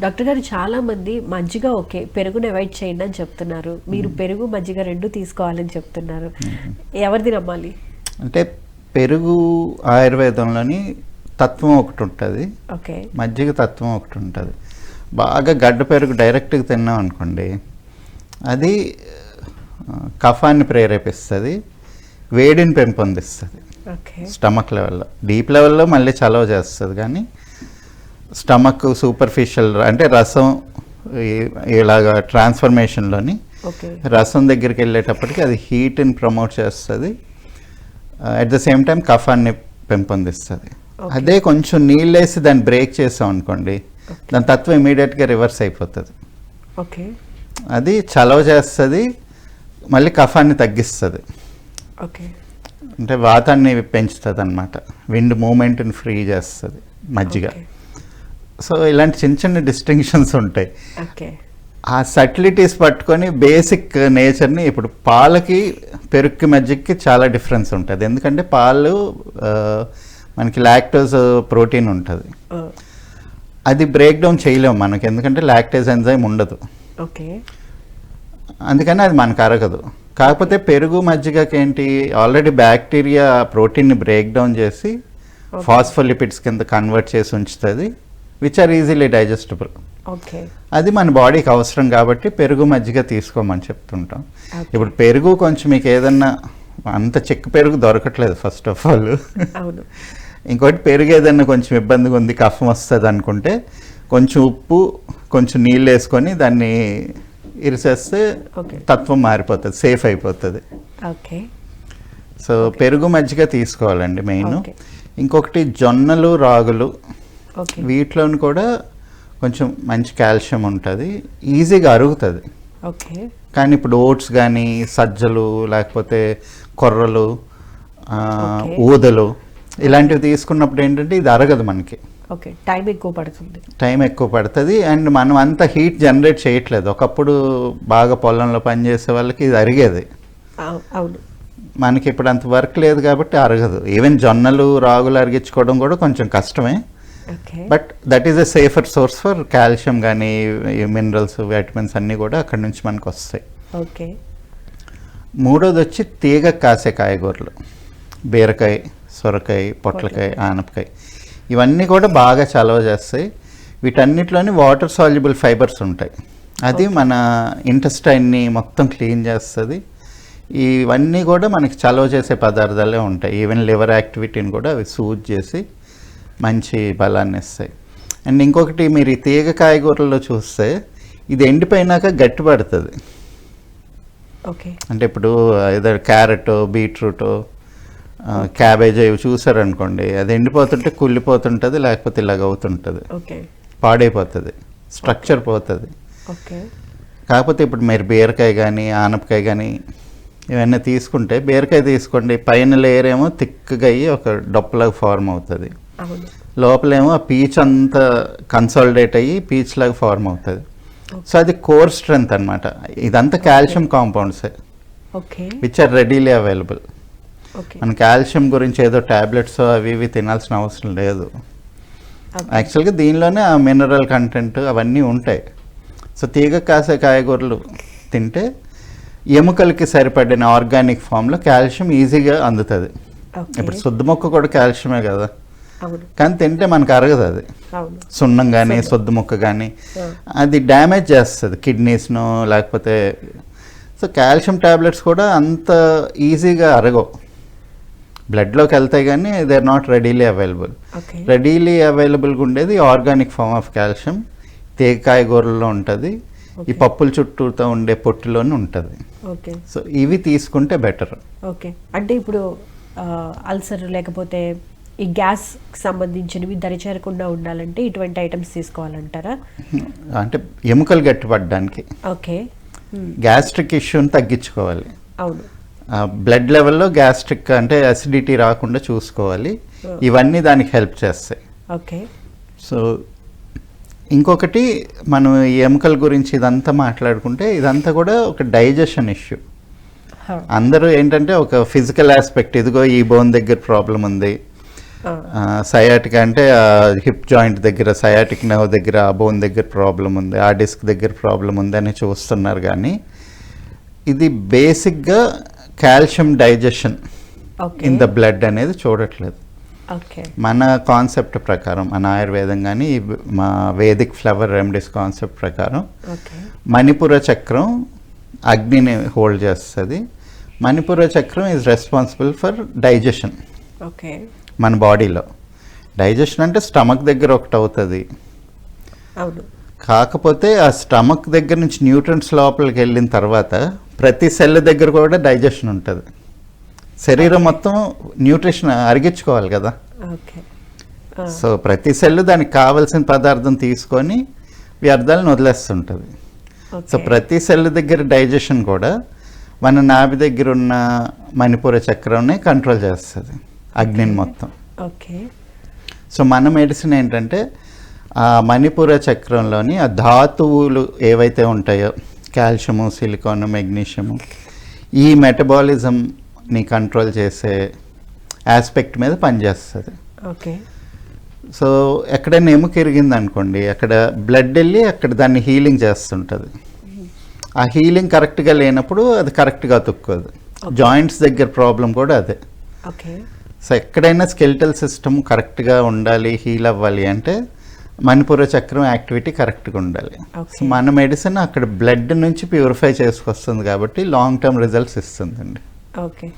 Doctor గారు చాలా మంది మజ్జిగ ఓకే పెరుగును అవాయిడ్ చేయండి అని చెప్తున్నారు. మీరు పెరుగు మజ్జిగ రెండు తీసుకోవాలని చెప్తున్నారు. ఎవరిది నమ్మాలి? అంటే పెరుగు ఆయుర్వేదంలోని తత్వం ఒకటి ఉంటుంది. ఓకే. మజ్జిగ తత్వం ఒకటి ఉంటుంది. బాగా గడ్డ పెరుగు డైరెక్ట్గా తిన్నాం అనుకోండి అది కఫాన్ని ప్రేరేపిస్తుంది వేడిని పెంపొందిస్తుంది. ఓకే. స్టమక్ లెవెల్లో డీప్ లెవెల్లో మళ్ళీ చలవ చేస్తుంది కానీ స్టమక్ సూపర్ఫిషియల్ అంటే రసం ఇలాగా ట్రాన్స్ఫర్మేషన్లోని రసం దగ్గరికి వెళ్ళేటప్పటికి అది హీట్ని ప్రమోట్ చేస్తుంది. అట్ ద సేమ్ టైం కఫాన్ని పెంపొందిస్తుంది. అదే కొంచెం నీళ్ళేసి దాన్ని బ్రేక్ చేసాం అనుకోండి దాని తత్వం ఇమీడియట్గా రివర్స్ అయిపోతుంది. ఓకే. అది చలవ చేస్తుంది మళ్ళీ కఫాన్ని తగ్గిస్తుంది. ఓకే. అంటే వాతాన్ని పెంచుతుంది అనమాట విండ్ మూమెంట్ని ఫ్రీ చేస్తుంది మజ్జిగ. సో ఇలాంటి చిన్న చిన్న డిస్టింక్షన్స్ ఉంటాయి. ఆ సటిలిటీస్ పట్టుకొని బేసిక్ నేచర్ని ఇప్పుడు పాలకి పెరుగుకి మజ్జిగకి చాలా డిఫరెన్స్ ఉంటుంది. ఎందుకంటే పాలు మనకి లాక్టోజ్ ప్రోటీన్ ఉంటుంది. అది బ్రేక్ డౌన్ చేయలేము మనకి. ఎందుకంటే లాక్టేజ్ ఎంజైమ్ ఉండదు. ఓకే. అందుకని అది మనకు అరగదు. కాకపోతే పెరుగు మజ్జిగకి ఏంటి ఆల్రెడీ బ్యాక్టీరియా ప్రోటీన్ని బ్రేక్ డౌన్ చేసి ఫాస్ఫోలిపిడ్స్ కింద కన్వర్ట్ చేసి ఉంచుతుంది. Which are easily digestible okay అది మన బాడీకి అవసరం కాబట్టి పెరుగు మజ్జిగ తీసుకోమని చెప్తుంటాం. ఇప్పుడు పెరుగు కొంచెం మీకు ఏదన్నా అంత చెక్కు పెరుగు దొరకట్లేదు ఫస్ట్ ఆఫ్ ఆల్ అవును. ఇంకోటి పెరుగు ఏదన్నా కొంచెం ఇబ్బందిగా ఉంది కఫం వస్తుంది అనుకుంటే కొంచెం ఉప్పు కొంచెం నీళ్ళు వేసుకొని దాన్ని ఇరిసేస్తే. తత్వం మారిపోతుంది సేఫ్ అయిపోతుంది. ఓకే సో పెరుగు మజ్జిగ తీసుకోవాలండి మెయిన్. ఇంకొకటి జొన్నలు రాగులు. వీటిలోని కూడా కొంచెం మంచి కాల్షియం ఉంటుంది. ఈజీగా అరుగుతుంది. ఓకే. కానీ ఇప్పుడు ఓట్స్ కానీ సజ్జలు లేకపోతే కొర్రలు. ఊదలు ఇలాంటివి తీసుకున్నప్పుడు ఏంటంటే ఇది అరగదు మనకి. ఓకే. టైం ఎక్కువ పడుతుంది. టైం ఎక్కువ పడుతుంది. అండ్ మనం అంత హీట్ జనరేట్ చేయట్లేదు. ఒకప్పుడు బాగా పొలంలో పనిచేసే వాళ్ళకి ఇది అరిగేది. అవు- అవును. మనకి ఇప్పుడు అంత వర్క్ లేదు కాబట్టి అరగదు. ఈవెన్ జొన్నలు రాగులు అరిగించుకోవడం కూడా కొంచెం కష్టమే. But that is a safer source for calcium కానీ మినరల్స్ వైటమిన్స్ అన్నీ కూడా అక్కడ నుంచి మనకు వస్తాయి. ఓకే మూడోది వచ్చి తీగ కాసే కాయగూరలు. బీరకాయ సొరకాయ పొట్లకాయ ఆనపకాయ. ఇవన్నీ కూడా బాగా చలవ చేస్తాయి. వీటన్నిటిలోని వాటర్ సాల్యుబుల్ ఫైబర్స్ ఉంటాయి. అది మన ఇంటెస్టైన్ని మొత్తం క్లీన్ చేస్తుంది. ఇవన్నీ కూడా మనకి చలవ చేసే పదార్థాలే ఉంటాయి. ఈవెన్ లివర్ యాక్టివిటీని కూడా అవి సూజ్ చేసి మంచి బలాన్ని ఇస్తాయి. అండ్ ఇంకొకటి మీరు ఈ తీగ కాయగూరల్లో చూస్తే ఇది ఎండిపోయినాక గట్టిపడుతుంది ఓకే. అంటే ఇప్పుడు ఏదో క్యారెట్ బీట్రూట్ క్యాబేజ్ ఇవి చూసారనుకోండి అది ఎండిపోతుంటే కుళ్ళిపోతుంటుంది లేకపోతే ఇలాగ అవుతుంటుంది. ఓకే. పాడైపోతుంది స్ట్రక్చర్ పోతుంది. ఓకే. కాకపోతే ఇప్పుడు మీరు బీరకాయ కానీ ఆనపకాయ కానీ ఇవన్నీ తీసుకుంటే బీరకాయ తీసుకోండి పైన లేయర్ ఏమో థిక్గా అయ్యి ఒక డొప్పలాగా ఫార్మ్ అవుతుంది. లోపలేమో ఆ పీచ్ అంతా కన్సాలిడేట్ అయ్యి పీచ్ లాగా ఫార్మ్ అవుతుంది. సో అది కోర్ స్ట్రెంగ్త్ అనమాట ఇదంతా calcium కాంపౌండ్సే okay which are readily available మన కాల్షియం గురించి ఏదో టాబ్లెట్స్ అవి ఇవి తినాల్సిన అవసరం లేదు. యాక్చువల్గా దీనిలోనే ఆ మినరల్ కంటెంట్ అవన్నీ ఉంటాయి. సో తీగ కాసే కాయగూరలు తింటే ఎముకలకి సరిపడిన ఆర్గానిక్ ఫామ్లో కాల్షియం ఈజీగా అందుతుంది. ఇప్పుడు శుద్ధ మొక్క కూడా కాల్షియమే కదా. కానీ తింటే మనకు అరగదు అది. సున్నం కానీ. శుద్ధ మొక్క కానీ. అది డ్యామేజ్ చేస్తుంది కిడ్నీస్ను లేకపోతే సో కాల్షియం టాబ్లెట్స్ కూడా అంత ఈజీగా అరగవు. బ్లడ్లోకి వెళ్తాయి కానీ they are not readily available. Readily అవైలబుల్గా ఉండేది ఆర్గానిక్ ఫామ్ ఆఫ్ కాల్షియం. తేకాయ కూరల్లో ఉంటుంది. ఈ. పప్పుల చుట్టూతో ఉండే పొట్టులోనే ఉంటుంది. ఓకే. సో ఇవి తీసుకుంటే బెటర్. ఓకే. అంటే ఇప్పుడు అల్సర్ లేకపోతే ఈ గ్యాస్ సంబంధించినవి దరి చేరకుండా ఉండాలంటే ఇటువంటి ఐటమ్స్ తీసుకోవాలంటారా? అంటే ఎముకలు గట్టిపడడానికి. ఓకే. గ్యాస్ట్రిక్ ఇష్యూని తగ్గించుకోవాలి. అవును. బ్లడ్ లెవెల్లో గ్యాస్ట్రిక్ అంటే అసిడిటీ రాకుండా చూసుకోవాలి. ఇవన్నీ దానికి హెల్ప్ చేస్తాయి. ఓకే. సో ఇంకొకటి మనం ఈ ఎముకల గురించి ఇదంతా మాట్లాడుకుంటే ఇదంతా కూడా ఒక డైజెషన్ ఇష్యూ. అందరూ ఏంటంటే ఒక ఫిజికల్ ఆస్పెక్ట్ ఇదిగో ఈ బోన్ దగ్గర ప్రాబ్లం ఉంది సయాటిక్ అంటే హిప్ జాయింట్ దగ్గర సయాటిక్ నర్వ్ దగ్గర ఆ బోన్ దగ్గర ప్రాబ్లం ఉంది ఆ డిస్క్ దగ్గర ప్రాబ్లం ఉంది అని చూస్తున్నారు కానీ ఇది బేసిక్గా calcium digestion in the blood అనేది చూడట్లేదు. ఓకే మన కాన్సెప్ట్ ప్రకారం మన ఆయుర్వేదం కానీ మా వేదిక్ ఫ్లవర్ రెమెడీస్ కాన్సెప్ట్ ప్రకారం మణిపుర చక్రం అగ్నిని హోల్డ్ చేస్తుంది. మణిపుర చక్రం is responsible for digestion okay మన బాడీలో. డైజెషన్ అంటే స్టమక్ దగ్గర ఒకటి అవుతుంది అవును. కాకపోతే ఆ స్టమక్ దగ్గర నుంచి న్యూట్రన్స్ లోపలికి వెళ్ళిన తర్వాత ప్రతి సెల్ దగ్గర కూడా డైజెషన్ ఉంటుంది. శరీరం మొత్తం న్యూట్రిషన్ అరిగించుకోవాలి కదా. ఓకే. సో ప్రతి సెల్ దానికి కావలసిన పదార్థం తీసుకొని వ్యర్థాలను వదిలేస్తుంటుంది. సో ప్రతి సెల్ దగ్గర డైజెషన్ కూడా మన నాభి దగ్గర ఉన్న మణిపూర చక్రంని కంట్రోల్ చేస్తుంది. అగ్నిని మొత్తం. ఓకే. సో మన మెడిసిన్ ఏంటంటే ఆ మణిపూర చక్రంలోని ఆ ధాతువులు ఏవైతే ఉంటాయో కాల్షియము సిలికాన్ మెగ్నీషియము ఈ మెటబాలిజంని కంట్రోల్ చేసే ఆస్పెక్ట్ మీద పనిచేస్తుంది. ఓకే. సో ఎక్కడైనా ఎముక ఇరిగింది అనుకోండి అక్కడ బ్లడ్ వెళ్ళి అక్కడ దాన్ని హీలింగ్ చేస్తుంటుంది. ఆ హీలింగ్ కరెక్ట్గా లేనప్పుడు అది కరెక్ట్గా తుక్కోదు జాయింట్స్ దగ్గర ప్రాబ్లం కూడా అదే. ఓకే. సో ఎక్కడైనా స్కెల్టల్ సిస్టమ్ కరెక్ట్గా ఉండాలి హీల్ అవ్వాలి అంటే మణిపూర చక్రం యాక్టివిటీ కరెక్ట్గా ఉండాలి. సో మన మెడిసిన్ అక్కడ బ్లడ్ నుంచి ప్యూరిఫై చేసుకొస్తుంది కాబట్టి లాంగ్ టర్మ్ రిజల్ట్స్ ఇస్తుందండి. ఓకే.